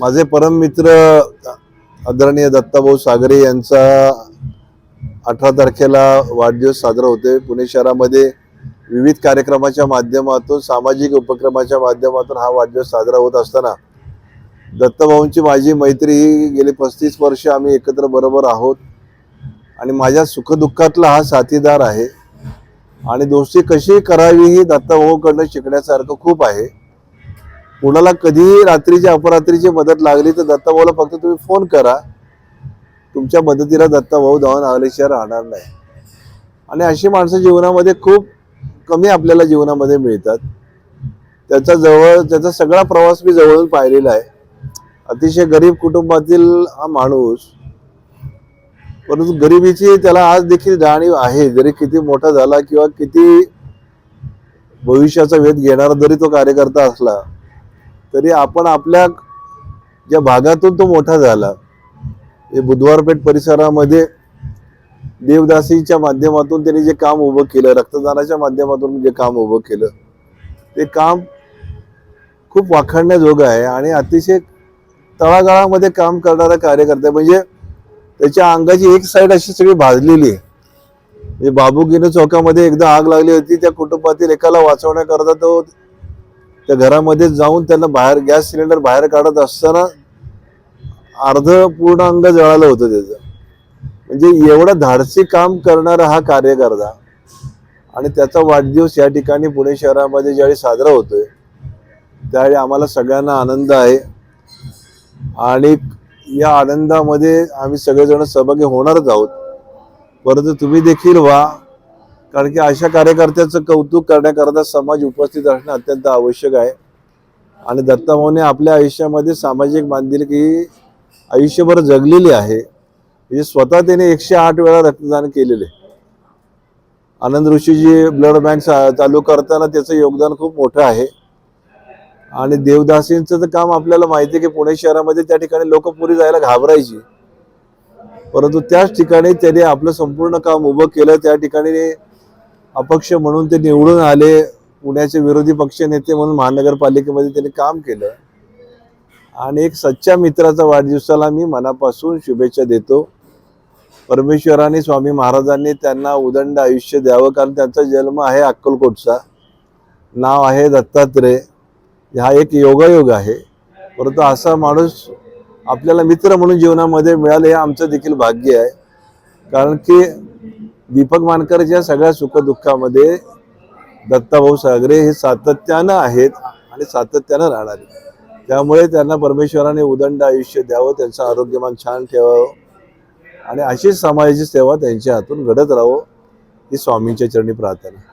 माझे परम मित्र आदरणीय दत्ताभाऊ सागरे यांचा अठरा तारखेला वाढदिवस साजरा होते पुणे शहरामध्ये विविध कार्यक्रमाच्या माध्यमातून सामाजिक उपक्रमाच्या माध्यमातून हा वाढदिवस साजरा होत असताना दत्तभाऊंची माझी मैत्री ही गेली पस्तीस वर्ष आम्ही एकत्र बरोबर आहोत. आणि माझ्या सुखदुःखातला हा साथीदार आहे. आणि दोस्ती कशी करावी ही दत्ताभाऊकडनं शिकण्यासारखं खूप आहे. कुणाला कधीही रात्रीची अपरात्रीची मदत लागली तर दत्ताभाऊला फक्त तुम्ही फोन करा. तुमच्या मदतीला दत्ताभाऊ धावून आल्याशिवाय राहणार नाही. आणि अशी माणसं जीवनामध्ये खूप कमी आपल्याला जीवनामध्ये मिळतात. त्याचा जवळ त्याचा सगळा प्रवास मी जवळून पाहिलेला आहे. अतिशय गरीब कुटुंबातील हा माणूस परंतु गरिबीची त्याला आज देखील जाणीव आहे. जरी किती मोठा झाला किंवा किती भविष्याचा वेध घेणारा जरी तो कार्यकर्ता असला तरी आपण आपल्या ज्या भागातून तो मोठा झाला हे बुधवारपेठ परिसरामध्ये देवदासीच्या माध्यमातून त्यांनी जे काम उभं केलं रक्तदानाच्या माध्यमातून जे काम उभं केलं ते काम खूप वाखाणण्याजोगं आहे आणि अतिशय तळागाळामध्ये काम करणारा कार्यकर्ता म्हणजे त्याच्या अंगाची एक साईड अशी सगळी भाजलेली आहे. म्हणजे बाबूगिनो चौकामध्ये एकदा आग लागली होती त्या कुटुंबातील एकाला वाचवण्याकरता तो त्या घरामध्ये जाऊन त्यांना बाहेर गॅस सिलेंडर बाहेर काढत असताना अर्ध पूर्ण अंग जळालं होतं त्याचं. म्हणजे एवढं धाडसी काम करणारा हा कार्यकर्ता आणि त्याचा वाढदिवस या ठिकाणी पुणे शहरामध्ये ज्यावेळी साजरा होतोय त्यावेळी आम्हाला सगळ्यांना आनंद आहे. आणि या आनंदामध्ये आम्ही सगळेजण सहभागी होणारच आहोत. परंतु तुम्ही देखील व्हा. कारण की अशा कार्यकर्त्याचं कौतुक करण्याकरता समाज उपस्थित असणं अत्यंत आवश्यक आहे. आणि दत्ताभाऊने आपल्या आयुष्यामध्ये सामाजिक बांधिलकी आयुष्यभर जगलेली आहे. म्हणजे स्वतः त्याने एकशे आठ वेळा रक्तदान केलेले आनंद ऋषीजी ब्लड बँक चालू करताना त्याचं योगदान खूप मोठं आहे. आणि देवदासींचं तर काम आपल्याला माहिती आहे की पुणे शहरामध्ये त्या ठिकाणी लोक पुरी जायला घाबरायची. परंतु त्याच ठिकाणी त्याने आपलं संपूर्ण काम उभं केलं. त्या ठिकाणी अपक्ष म्हणून ते निवडून आले पुण्याचे विरोधी पक्ष नेते म्हणून महानगरपालिकेमध्ये त्यांनी काम केलं. आणि एक सच्च्या मित्राचा वाढदिवसाला मी मनापासून शुभेच्छा देतो. परमेश्वराने स्वामी महाराजांनी त्यांना उदंड आयुष्य द्यावं कारण त्यांचा जन्म आहे अक्कलकोटचा. नाव आहे दत्तात्रय. हा एक योगायोग आहे. परंतु असा माणूस आपल्याला मित्र म्हणून जीवनामध्ये मिळाले हे आमचं देखील भाग्य आहे. कारण की दीपक मानकरच्या सगळ्या सुखदुःखामध्ये दत्ताभाऊ सागरे हे सातत्यानं आहेत आणि सातत्यानं राहणार त्यामुळे त्यांना परमेश्वराने उदंड आयुष्य द्यावं त्यांचं आरोग्यमान छान ठेवावं आणि अशीच समाजाची सेवा त्यांच्या हातून घडत राहावं ही स्वामींच्या चरणी प्रार्थना